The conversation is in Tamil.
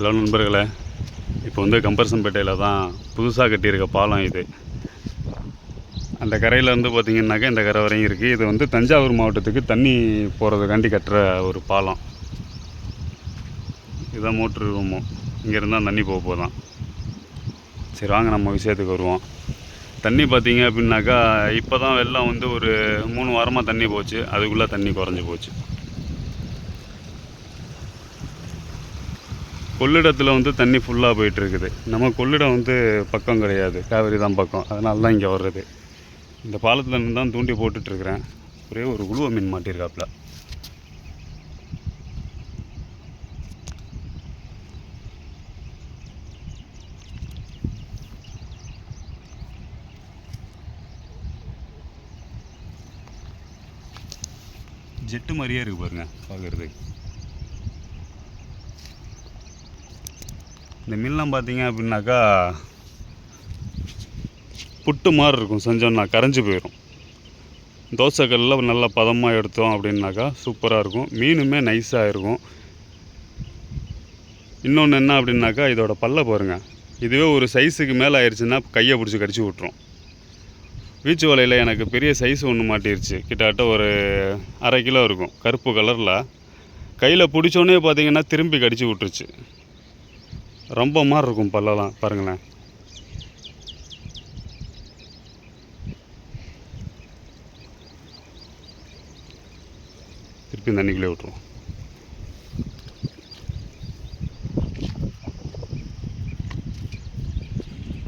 ஹலோ நண்பர்களே இப்போ வந்து கம்பரசன்பேட்டையில் தான் புதுசாக கட்டியிருக்க பாலம் இது. அந்த கரையில் வந்து பார்த்திங்கன்னாக்கா இந்த கரை வரையும் இருக்குது இது வந்து தஞ்சாவூர் மாவட்டத்துக்கு தண்ணி போகிறதுக்காண்டி கட்டுற ஒரு பாலம். இதுதான் மோட்ரு ரூமோ. இங்கேருந்து தண்ணி போக போதான் சரி வாங்க நம்ம விஷயத்துக்கு வருவோம். தண்ணி பார்த்தீங்க அப்படின்னாக்கா இப்போ தான் வெள்ளம் வந்து ஒரு மூணு வாரமாக தண்ணி போச்சு. அதுக்குள்ளே தண்ணி குறைஞ்சி போச்சு. கொள்ளிடத்தில் வந்து தண்ணி ஃபுல்லாக போயிட்டு இருக்குது நம்ம கொள்ளிடம் வந்து பக்கம் கிடையாது. காவேரி தான் பக்கம். அதனால தான் இங்கே வர்றது. இந்த பாலத்தில் இருந்து தான் தூண்டி போட்டுட்ருக்குறேன் ஒரே ஒரு உழுவ மீன் மாட்டியிருக்காப்புல ஜெட்டு மாதிரியே இருக்கு பாருங்க பார்க்குறதுக்கு இந்த மீன்லாம் பார்த்தீங்க அப்படின்னாக்கா புட்டு மாதிரி இருக்கும். செஞ்சோம்னா கரைஞ்சி போயிடும் தோசைக்கல்லில் நல்லா பதமாக எடுத்தோம் அப்படின்னாக்கா சூப்பராக இருக்கும். மீனுமே நைஸாக இருக்கும். இன்னொன்று என்ன அப்படின்னாக்கா இதோட பல்ல பாருங்க. இதுவே ஒரு சைஸுக்கு மேலே ஆயிடுச்சுன்னா கையை பிடிச்சி கடிச்சு விட்ரும் வீச்சு வலையில் எனக்கு பெரிய சைஸ் ஒன்று மாட்டிருச்சு. கிட்டத்தட்ட ஒரு அரை கிலோ இருக்கும். கருப்பு கலரில் கையில் பிடிச்சோன்னே பார்த்தீங்கன்னா திரும்பி கடிச்சு விட்டுருச்சு. ரொம்ப மாதிரி இருக்கும் பல்லெல்லாம் பாருங்களேன். திருப்பி தண்ணிக்குள்ளே விட்ருவோம்